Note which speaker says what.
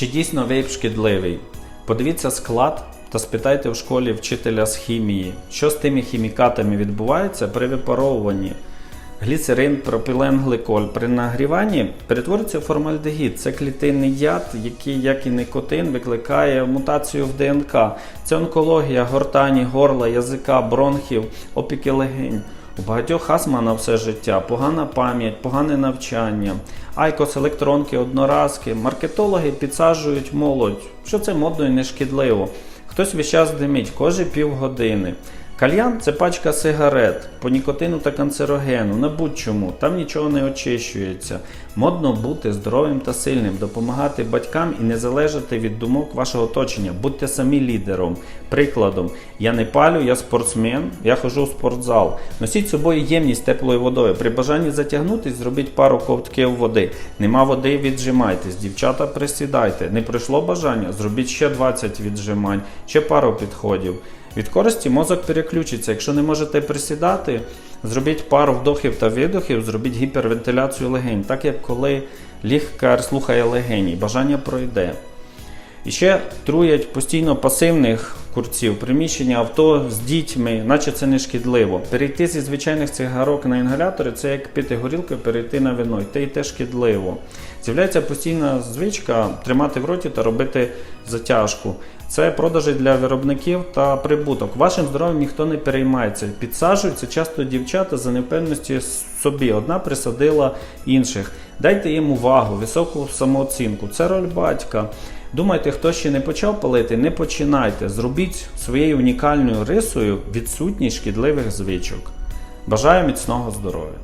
Speaker 1: Чи дійсно вейп шкідливий? Подивіться склад та спитайте в школі вчителя з хімії, що з тими хімікатами відбувається при випаровуванні. Гліцерин, пропіленгликоль при нагріванні перетворюється формальдегід. Це клітинний яд, який, як і никотин, викликає мутацію в ДНК. Це онкологія, гортані, горла, язика, бронхів, опіки легень. У багатьох астма на все життя, погана пам'ять, погане навчання, айкос, електронки, одноразки. Маркетологи підсаджують молодь, що це модно і не шкідливо. Хтось весь час димить, кожі півгодини. Кальян це пачка сигарет, по нікотину та канцерогену, на будь-чому, там нічого не очищується. Модно бути здоровим та сильним, допомагати батькам і не залежати від думок вашого оточення. Будьте самі лідером. Прикладом, я не палю, я спортсмен, я ходжу в спортзал. Носіть з собою ємність теплою водою. При бажанні затягнутись, зробіть пару ковтків води. Нема води, віджимайтесь. Дівчата, присідайте. Не прийшло бажання, зробіть ще 20 віджимань, ще пару підходів. Від користі мозок переключиться. Якщо не можете присідати, зробіть пару вдохів та видохів, зробіть гіпервентиляцію легень, так як коли лікар слухає легені, бажання пройде. І ще труять постійно пасивних курців, приміщення авто з дітьми, наче це не шкідливо. Перейти зі звичайних цигарок на інгалятори це як пити горілку, перейти на вино, і те і те шкідливо. З'являється постійна звичка тримати в роті та робити затяжку. Це продажі для виробників та прибуток. Вашим здоров'ям ніхто не переймається. Підсаджуються часто дівчата за непевності собі. Одна присадила інших. Дайте їм увагу, високу самооцінку. Це роль батька. Думайте, хто ще не почав палити, не починайте. Зробіть своєю унікальною рисою відсутність шкідливих звичок. Бажаю міцного здоров'я!